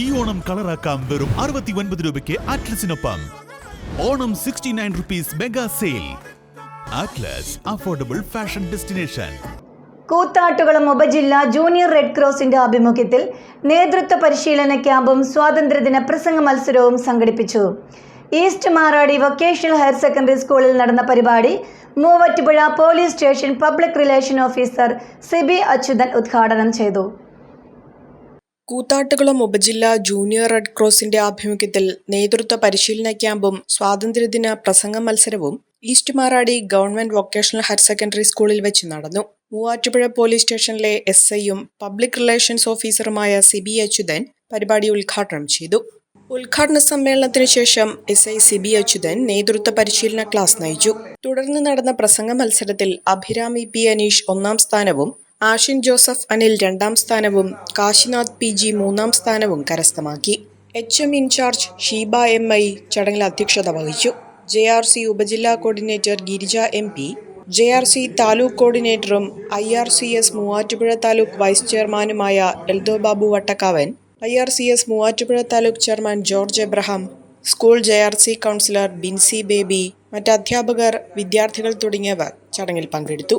ഈ ഓണം കളറാക്കാം വെറും അറുപത്തി ഒൻപത് രൂപയ്ക്ക് അറ്റ്ലസിനൊപ്പം. Onam sixty nine rupees mega sale Atlas affordable fashion destination Koothattukulam ഉപജില്ല ജൂനിയർ റെഡ് ക്രോസിന്റെ ആഭിമുഖ്യത്തിൽ നേതൃത്വ പരിശീലന ക്യാമ്പും സ്വാതന്ത്ര്യദിന പ്രസംഗ മത്സരവും സംഘടിപ്പിച്ചു. East Maradi vocational higher secondary സ്കൂളിൽ നടന്ന പരിപാടി Muvattupuzha police station public relation officer CB Achuthan ഉദ്ഘാടനം ചെയ്തു. കൂത്താട്ടുകുളം ഉപജില്ല ജൂനിയർ റെഡ് ക്രോസിന്റെ ആഭിമുഖ്യത്തിൽ നേതൃത്വ പരിശീലന ക്യാമ്പും സ്വാതന്ത്ര്യദിന പ്രസംഗ മത്സരവും east Maradi government vocational higher secondary സ്കൂളിൽ വെച്ച് നടന്നു. മൂവാറ്റുപുഴ പോലീസ് സ്റ്റേഷനിലെ എസ് ഐയും പബ്ലിക് റിലേഷൻസ് ഓഫീസറുമായ സി ബി അച്യുതൻ പരിപാടി ഉദ്ഘാടനം ചെയ്തു. ഉദ്ഘാടന സമ്മേളനത്തിന് ശേഷം S I C B Achuthan നേതൃത്വ പരിശീലന ക്ലാസ് നയിച്ചു. തുടർന്ന് നടന്ന പ്രസംഗ മത്സരത്തിൽ അഭിരാമി പി അനീഷ് ഒന്നാം സ്ഥാനവും ആഷിൻ ജോസഫ് അനിൽ രണ്ടാം സ്ഥാനവും കാശിനാഥ് പി ജി മൂന്നാം സ്ഥാനവും കരസ്ഥമാക്കി. H M in-charge Sheeba M I ചടങ്ങിൽ അധ്യക്ഷത വഹിച്ചു. ജെ ആർ സി ഉപജില്ലാ coordinator Girija M P. J R C taluk കോർഡിനേറ്ററും I R C S Muvattupuzha taluk vice ചെയർമാനുമായ Eldho Babu Vattakkavan I R C S Muvattupuzha taluk chairman George Abraham school J R C councillor Binsi Baby മറ്റ് അധ്യാപകർ വിദ്യാർത്ഥികൾ തുടങ്ങിയവർ ചടങ്ങിൽ പങ്കെടുത്തു.